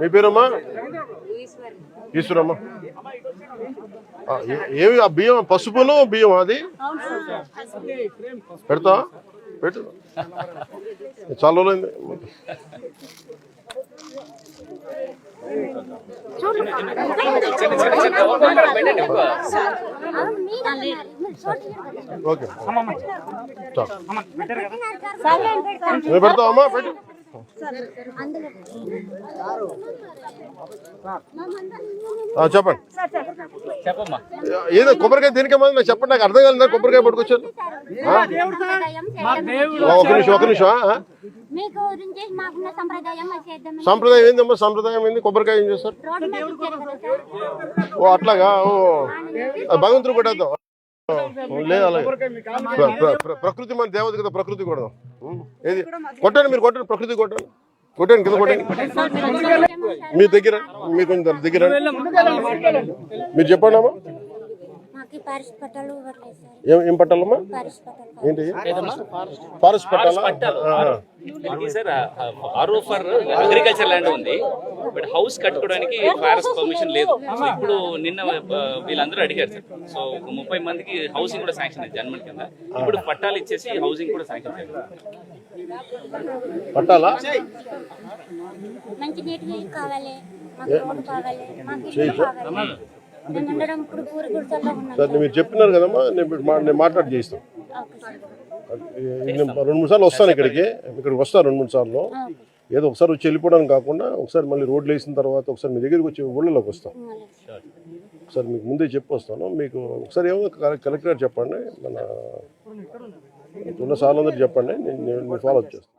మీ పేరమ్మా? ఈశ్వరమ్మా. ఏమి ఏవి ఆ బియ్యం పసుపును బియ్యం అది? పెడతా పెట్టు. చాలా రోజులైంది. ఓకే పెడతావమ్మా పెట్టు చెప్పండి ఏదో కొబ్బరికాయ దేనికేమో నాకు చెప్పండి నాకు అర్థం కాలేదు కొబ్బరికాయ పట్టుకొచ్చాను ఒక నిమిషం ఒక నిమిషం సంప్రదాయం అది చేద్దామని సంప్రదాయం ఏందమ్మా సంప్రదాయం ఏంది? కొబ్బరికాయ ఏం చేస్తారు? ఓ అట్లాగా? ఓ. భగవంతుడు కొట్టేద్దాం. లేదు అలాగే. ప్ర- ప్ర- ప్ర- ప్రకృతి మన దేవత కదా ప్రకృతి కూడా ఏది? కొట్టండి మీరు కొట్టండి ప్రకృతి కొట్టండి. కొట్టండి కింద కొట్టండి. మీ దగ్గర మీ కొంచెం దగ్గర మీరు చెప్పండి అమ్మా. ఏం ఏం పట్టాలమ్మా? ఏంటి? ఫారెస్ట్ పట్టాలా? సార్ అగ్రికల్చర్ ల్యాండ్ ఉంది. బట్ హౌస్ కట్టుకోవడానికి ఫారెస్ట్ పర్మిషన్ లేదు. సో ఇప్పుడు నిన్న వీళ్ళందరూ అడిగారు సార్. సో ఒక ముప్పై మందికి హౌసింగ్ కూడా శాంక్షన్ అయింది జన్మన్ కింద. ఇప్పుడు పట్టాలు ఇచ్చేసి హౌసింగ్ కూడా శాంక్షన్ చేయాలి పట్టాలా? మంచి కావాలి మాకు రోడ్డు కావాలి మాకు ఇల్లు కావాలి. సరే మీరు చెప్పినారు కదమ్మా నేను మాట్లాడి నేను రెండు మూడు సార్లు వస్తాను ఇక్కడికి ఇక్కడికి వస్తాను రెండు మూడు సార్లు. ఏదో ఒకసారి వచ్చి వెళ్ళిపోవడానికి కాకుండా ఒకసారి మళ్ళీ రోడ్లు వేసిన తర్వాత ఒకసారి మీ దగ్గరికి వచ్చి ఊళ్ళలోకి వస్తాం. ఒకసారి మీకు ముందే చెప్పి వస్తాను మీకు ఒకసారి ఏమో కలె- కలెక్టర్ చెప్పండి. మన ఉన్న సార్లు అందరూ చెప్పండి. నేను నేను ఫాలో అప్ చేస్తాను